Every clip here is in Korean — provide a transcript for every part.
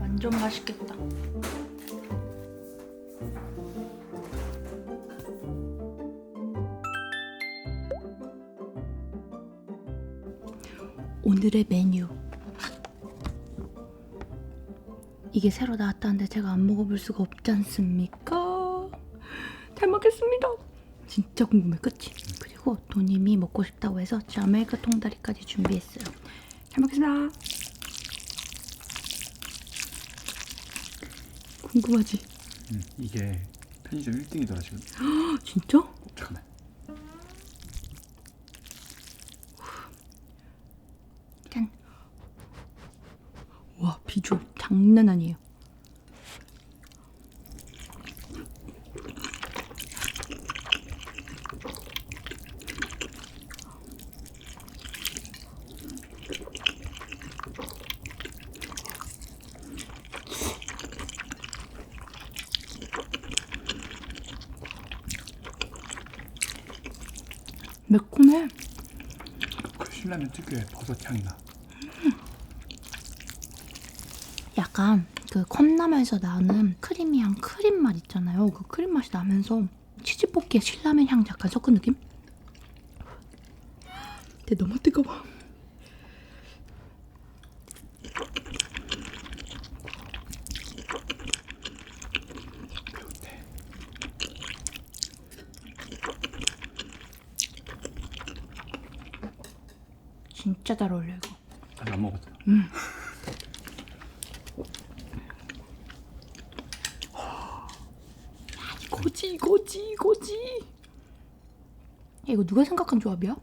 완전 맛있겠다. 오늘의 메뉴 이게 새로 나왔다는데 제가 안 먹어볼 수가 없지 않습니까? 잘 먹겠습니다. 진짜 궁금해, 그치? 그리고 도님이 먹고 싶다고 해서 자메이카 통다리까지 준비했어요. 잘 먹겠습니다. 궁금하지? 음, 이게 편의점 1등이더라 지금. 아, 진짜? 잠깐만. 짠. 와 비주얼 장난 아니에요. 매콤해. 그 신라면 특유의 버섯 향이 나. 약간 그 컵라면에서 나는 크리미한 크림 맛 있잖아요. 그 크림 맛이 나면서 치즈볶이에 신라면 향 약간 섞은 느낌? 근데 너무 뜨거워. 진짜 잘 어울려 이거. 아직 안 먹었어. 이거지 이거지 이거지. 이거 누가 생각한 조합이야?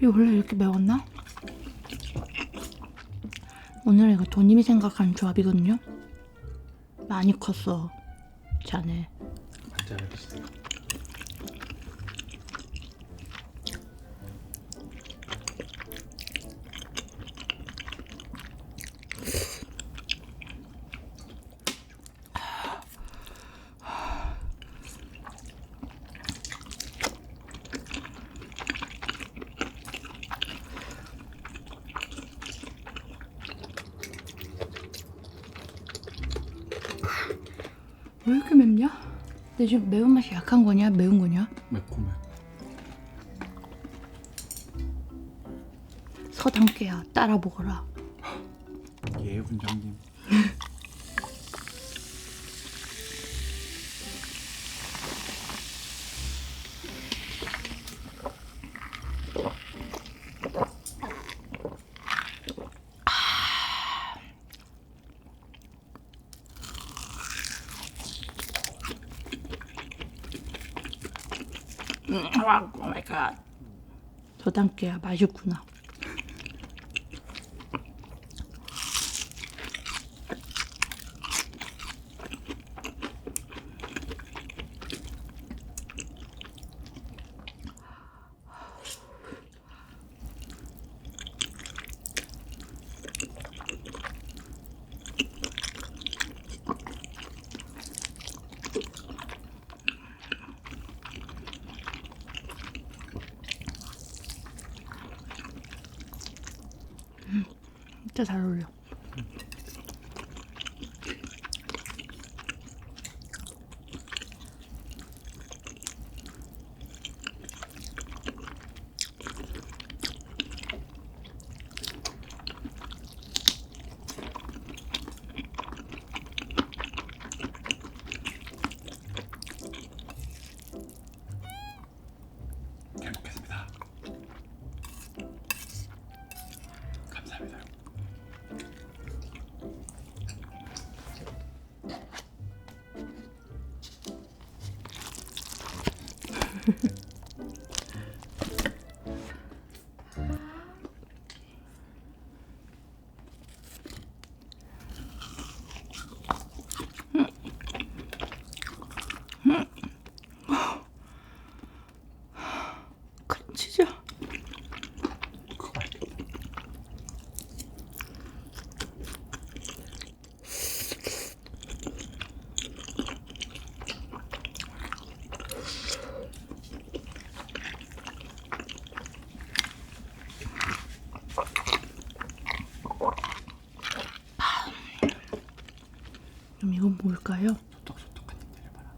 이거 원래 이렇게 매웠나? 오늘 이거 도님이 생각한 조합이거든요. 많이 컸어. 자네. 진짜 맛있어. 왜 이렇게 맵냐? 내 지금 매운맛이 약한 거냐? 매운 거냐? 매콤해. 서당깨야 따라 먹어라. 예 훈장님. 음, 와, 오 마이 갓. 서당깨야 맛있구나. 진짜 잘 어울려. 뭘까요? 소떡소떡한 냄새 해봐라.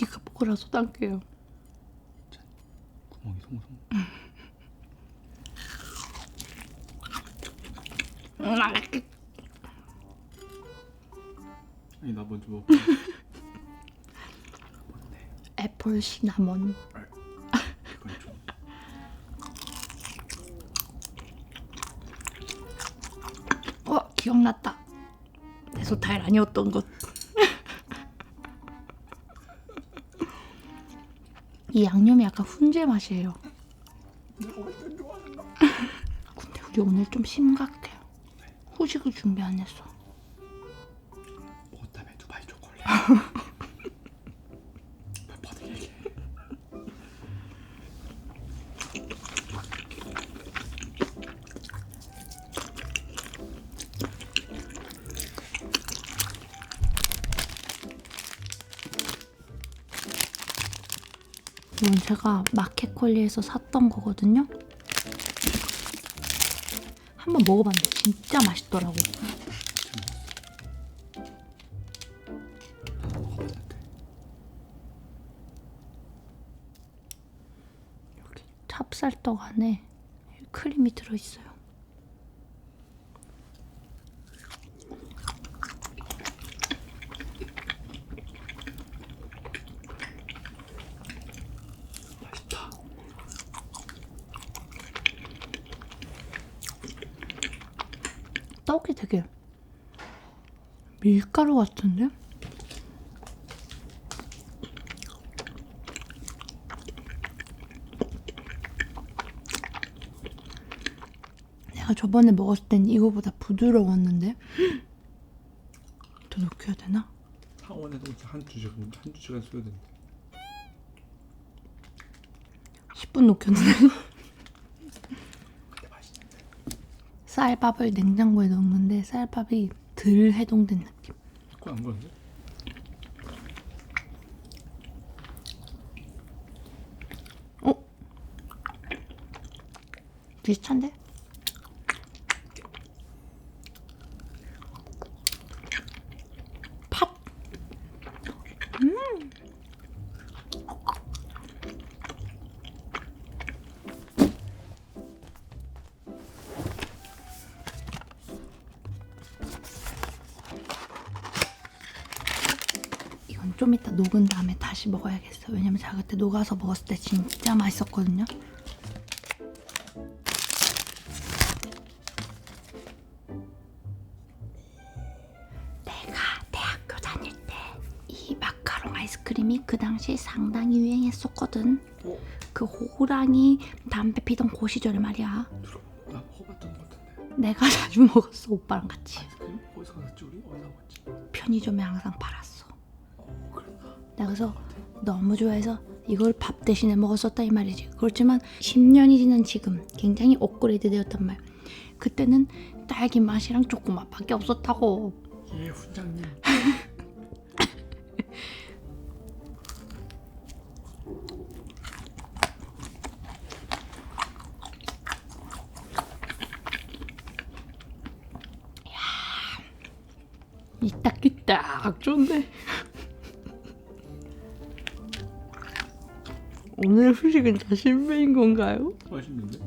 네가 먹으라서 당겨요. 구멍이 송송. 아니 나 먼저 먹어. 뭔데? 애플 시나몬. 이건 좀. 어 기억났다. 내 스타일 아니었던 것. 이 양념이 약간 훈제 맛이에요. 근데 우리 오늘 좀 심각해요. 후식을 준비 안 했어. 먹었다며 두바이 초콜릿. 이건 제가 마켓콜리에서 샀던 거거든요. 한번 먹어봤는데 진짜 맛있더라고. 찹쌀떡 안에 크림이 들어있어요. 떡이 되게 밀가루 같은데? 내가 저번에 먹었을 땐 이거보다 부드러웠는데 더 넣어야 되나? 학원에도 한두 시간 한두 시간 써야 된대. 10분 녹였는데 맛있는데. 쌀밥을 냉장고에 넣었는데 쌀밥이 덜 해동된 느낌 그거 안 그런데? 어? 비슷한데? 녹은 다음에 다시 먹어야겠어. 왜냐면 제가 그때 녹아서 먹었을 때 진짜 맛있었거든요. 내가 대학교 다닐 때 이 마카롱 아이스크림이 그 당시 상당히 유행했었거든. 어? 그 호랑이 담배 피던 그 시절에 말이야. 들어. 나 먹어봤던 것 같은데. 내가 자주 먹었어 오빠랑 같이. 아이스크림 어디서 샀지 우리? 어디서 먹었지? 편의점에 항상 팔았어. 나? 내가 그래서 너무 좋아해서 이걸 밥 대신에 먹었었다 이 말이지. 그렇지만 10년이 지난 지금 굉장히 업그레이드 되었단 말. 그때는 딸기 맛이랑 초코 맛밖에 없었다고. 예 훈장님. 이딱이딱 좋은데. 오늘 후식은 자신배인 건가요? 맛있는데?